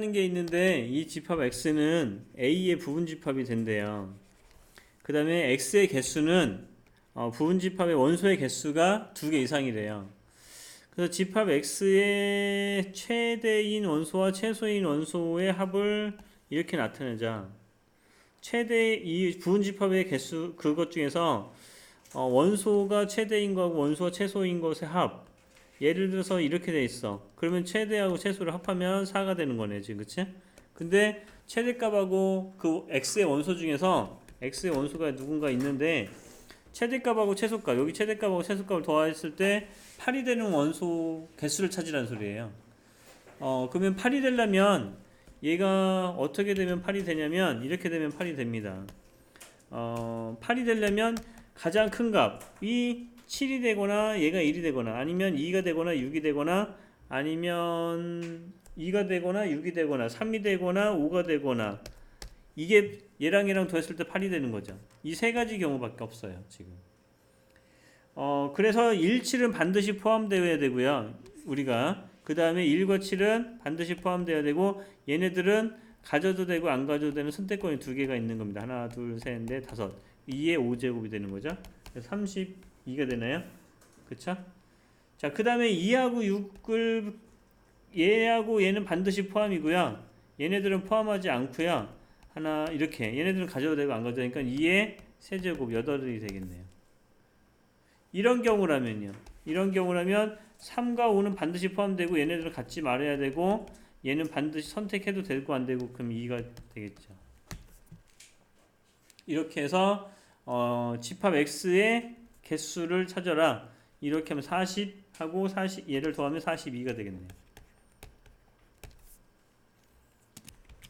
하는 게 있는데 이 집합 x는 a의 부분 집합이 된대요. 그 다음에 x의 개수는 어, 부분 집합의 원소의 개수가 두 개 이상이래요. 그래서 집합 x의 최대인 원소와 최소인 원소의 합을 이렇게 나타내자. 최대 이 부분 집합의 개수 그것 중에서 어, 원소가 최대인 거하고 원소가 최소인 것의 합. 예를 들어서 이렇게 돼 있어. 그러면 최대하고 최소를 합하면 4가 되는 거네, 지금 그치? 근데 최대값하고 그 x의 원소 중에서 x의 원소가 누군가 있는데 최대값하고 최소값 여기 최대값하고 최소값을 더했을 때 8이 되는 원소 개수를 찾으라는 소리예요. 어 그러면 8이 되려면 얘가 어떻게 되면 8이 되냐면 이렇게 되면 8이 됩니다. 어 8이 되려면 가장 큰 값이 7이 되거나 얘가 1이 되거나 아니면 2가 되거나 6이 되거나 아니면 2가 되거나 6이 되거나 3이 되거나 5가 되거나 이게 얘랑 얘랑 더했을 때 8이 되는 거죠. 이 세 가지 경우밖에 없어요, 지금. 어, 그래서 1, 7은 반드시 포함되어야 되고요. 우리가 그 다음에 1과 7은 반드시 포함되어야 되고 얘네들은 가져도 되고 안 가져도 되는 선택권이 두 개가 있는 겁니다. 하나, 둘, 셋, 넷, 다섯. 2의 5제곱이 되는 거죠. 32가 되나요? 그쵸? 자, 그 다음에 2하고 6을 얘하고 얘는 반드시 포함이고요. 얘네들은 포함하지 않고요. 하나 이렇게 얘네들은 가져도 되고 안 가져도 되니까 2의 세제곱 8이 되겠네요. 이런 경우라면요. 이런 경우라면 3과 5는 반드시 포함되고 얘네들은 갖지 말아야 되고 얘는 반드시 선택해도 되고 안 되고 그럼 2가 되겠죠. 이렇게 해서 어, 집합 x의 개수를 찾아라. 이렇게 하면 40 하고 40 얘를 더하면 42가 되겠네요.